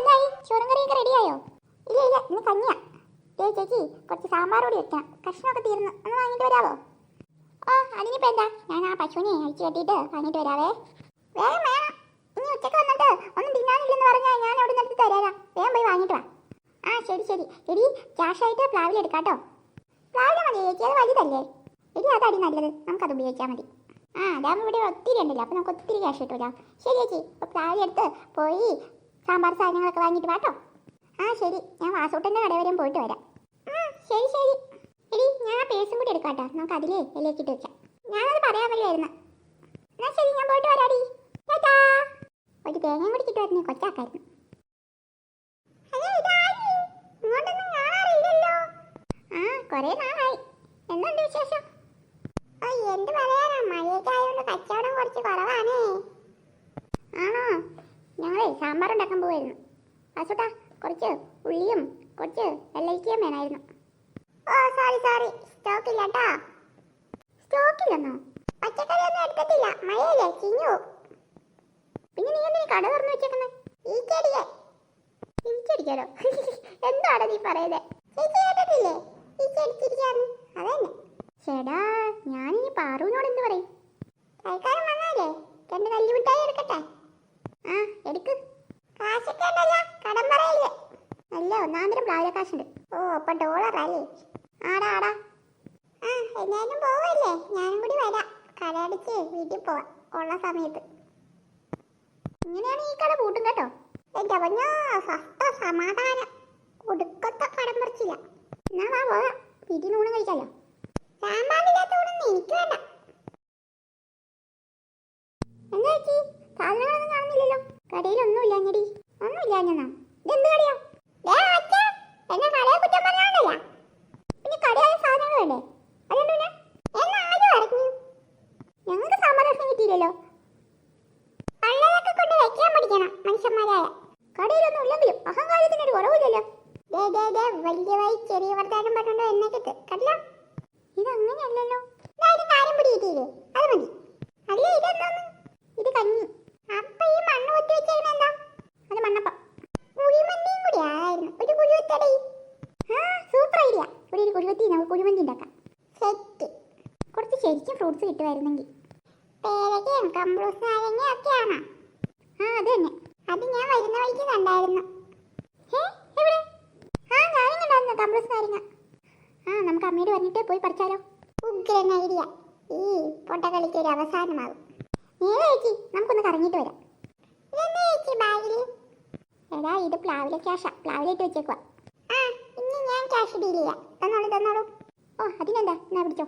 എന്തായി? ചോറും കറിയൊക്കെ റെഡിയായോ? ഇല്ല ഇല്ല ഇന്ന് കഞ്ഞിയാ. ഏ ചേച്ചി കുറച്ച് സാമ്പാർ കൂടി വെക്കണം കഷ്ണമൊക്കെ തീർന്നു. ഒന്ന് വാങ്ങിയിട്ട് വരാവോ? ആ അതിനിപ്പോ എന്താ? ഞാൻ ആ പശുവിനെ അഴിച്ചു കെട്ടിയിട്ട് വാങ്ങിയിട്ട് വരാവേ. വേഗം വേണം. ഇനി ഉച്ചയ്ക്ക് വന്നിട്ട് ഒന്നും തിന്നാനില്ലെന്ന് പറഞ്ഞാൽ ഞാൻ അവിടെ നിന്ന് തരാം വേഗം പോയി വാങ്ങിട്ട് വാ. ആ ശരി ശരി. എടി ക്യാഷായിട്ട് പ്ലാവിൽ എടുക്കാട്ടോ. പ്ലാവില മതി ചേച്ചി അത് വലുതല്ലേ എടി അതടി നല്ലത്. നമുക്കത് ഉപയോഗിച്ചാൽ മതി. ആ അതാകുമ്പോൾ ഇവിടെ ഒത്തിരി ഉണ്ടല്ലോ അപ്പോൾ നമുക്ക് ഒത്തിരി ക്യാഷ് കിട്ടൂല. ശരി ചേച്ചി. അപ്പോൾ പ്ലാവിൽ എടുത്ത് പോയി സാമ്പാർ സാധനങ്ങളൊക്കെ വാങ്ങിയിട്ട് വാട്ടോ ആ ശരി. ഞാൻ വാസൂട്ടന്റെ കട വരെയും പോയിട്ട് വരാം. ആ ശരി ശരി. എടി ഞാൻ ആ പേഴ്സും കൂടി എടുക്കാം കേട്ടോ നമുക്ക് അതിലേ എല്ലേക്കിട്ട് വെക്കാം. ഞാനത് പറയാൻ വരുമായിരുന്നു എന്നാ ശരി ഞാൻ പോയിട്ട് വരാടി ചേട്ടാ ഒരു തേങ്ങയും കുടിച്ചിട്ട് വരുന്നേ കൊച്ചാക്കായിരുന്നു. ആ കുറേ നാളായി. എന്തുണ്ട് വിശേഷം? ഓ എന്ത് പറയാനാ? മഴയൊക്കെ ആയതുകൊണ്ട് കച്ചവടം കുറച്ച് കുറവാണേ. സാമ്പാർ ഉണ്ടാക്കാൻ പോവായിരുന്നു. വാസുട്ടാ കുറച്ച് ഉള്ളിയും കുറച്ച് വെള്ളരിക്കയും വേണമായിരുന്നു ഓ സോറി സോറി സ്റ്റോക്ക് ഇല്ല കേട്ടോ സ്റ്റോക്കില്ലെന്നോ പച്ചക്കറി ഒന്നും എടുത്തിട്ടില്ല മഴയല്ലേ ചിഞ്ഞു പിന്നെ നീ എന്തിനു കട തുറന്നു വെച്ചേക്കുന്നേ? ഈ ഈ എന്താണ് നീ പറയുന്നത് ചേച്ചി ഈ അതന്നെ. ചേടാ ഞാനിനി പാറുവിനോട് എന്ത് പറയും? തൽക്കാലം വന്നാലേ രണ്ട് കല്ലുമിട്ടായി എടുക്കട്ടെ. ആ എടുക്ക്. കാശൊക്കെ ഉണ്ടല്ലോ കടം പറയില്ലേ. അല്ല ഒന്നാന്തരം പ്ലാവിലെ കാശുണ്ട്. ഓ അപ്പൊ ഡോളറല്ലേ ആടാ ആടാ. ആ എന്നാലും പോവല്ലേ? ഞാനും കൂടി വരാം. കട അടിച്ച് വീട്ടിൽ പോവാം ഉള്ള സമയത്ത്. ഇങ്ങനെയാണ് ഈ കട കേട്ടോ. എന്റെ പൊന്നോ സ്വസ്ഥ സമാധാനം. ഒടുക്കത്തെ കടം പറിച്ചില്ല. എന്നാ വാ പോകാം. വീട്ടിൽ ഊണ് കഴിക്കാലോ. സാമ്പാറില്ലാത്ത ഊണൊന്നും എനിക്ക് വേണ്ട. എന്താ ചേച്ചി? സാധനങ്ങളൊന്നും കാണുന്നില്ലല്ലോ കടയിലൊന്നും ഇല്ലാഞ്ഞടി ഒന്നും ഇല്ലാഞ്ഞെന്നാ ഇതെന്ത് കടയാ എന്നെ കടയെ കുറ്റം പറഞ്ഞാണ്ടല്ല? പിന്നെ കടയായ സാധനങ്ങൾ വേണ്ടേ? അതെന്ത് പിന്നെ? എന്നെ ആരും അറിഞ്ഞു. ഞങ്ങൾക്ക് കഷ്ണം കിട്ടിയില്ലല്ലോ. കൊണ്ട് വെക്കാൻ പഠിക്കണം മനുഷ്യന്മാരായ. കടയിലൊന്നും ഇല്ലെങ്കിലും അഹങ്കാരത്തിന് ഒരു കുറവില്ലല്ലോ ദേ ദേ ദേ വലിയവായി ചെറിയ വർദ്ധാനം പറഞ്ഞോണ്ട് എന്നെ കിട്ട് കണ്ടില്ല ഇതങ്ങനെയല്ലല്ലോ ഇതാരും കാര്യം പിടിയിട്ടില്ലേ അത് മതി അല്ല ഇതെന്താന്ന് ഇത് കഞ്ഞി അപ്പൊ ഈ മണ്ണ് കൊത്തി വെച്ചേക്കണ എന്താ അത് മണ്ണപ്പം കുഴിമന്തിയും കൂടി ആയിരുന്നു ഒരു കുഴിവത്തടേ ആ സൂപ്പർ ഐഡിയ കുഴിവത്തി നമുക്ക് കുഴിമന്തി ഉണ്ടാക്കാം. സെറ്റ്. കുറച്ച് ശരിക്കും ഫ്രൂട്ട്സ് കിട്ടുമായിരുന്നെങ്കിൽ. പേരക്കയും കമ്പ്രൂസ് നാരങ്ങയും ഒക്കെയാണോ ആ അത് തന്നെ. അത് ഞാൻ വരുന്ന വഴിക്ക് കണ്ടായിരുന്നു. എവിടെ? ആ ഞാനും കണ്ടായിരുന്നു കമ്പ്രൂസ് നാരങ്ങ ആ നമുക്ക് അമ്മയോട് പറഞ്ഞിട്ട് പോയി പറിച്ചാലോ ഉഗ്രൻ ഐഡിയ. ഈ പൊട്ടക്കളിക്ക് ഒരു അവസാനമാകും. നേരെ ചേച്ചി നമുക്കൊന്ന് കറങ്ങിയിട്ട് വരാം. ചേച്ചി ബാഗിൽ? എടാ ഇത് പ്ലാവിലെ ക്യാഷാ. പ്ലാവിലിട്ട് വെച്ചേക്കുവാ. ക്യാഷ് ഡീൽ ചെയ്യാം തന്നോളൂ തന്നോളൂ ഓ അതിനെന്താ? എന്നാ പിടിച്ചോ.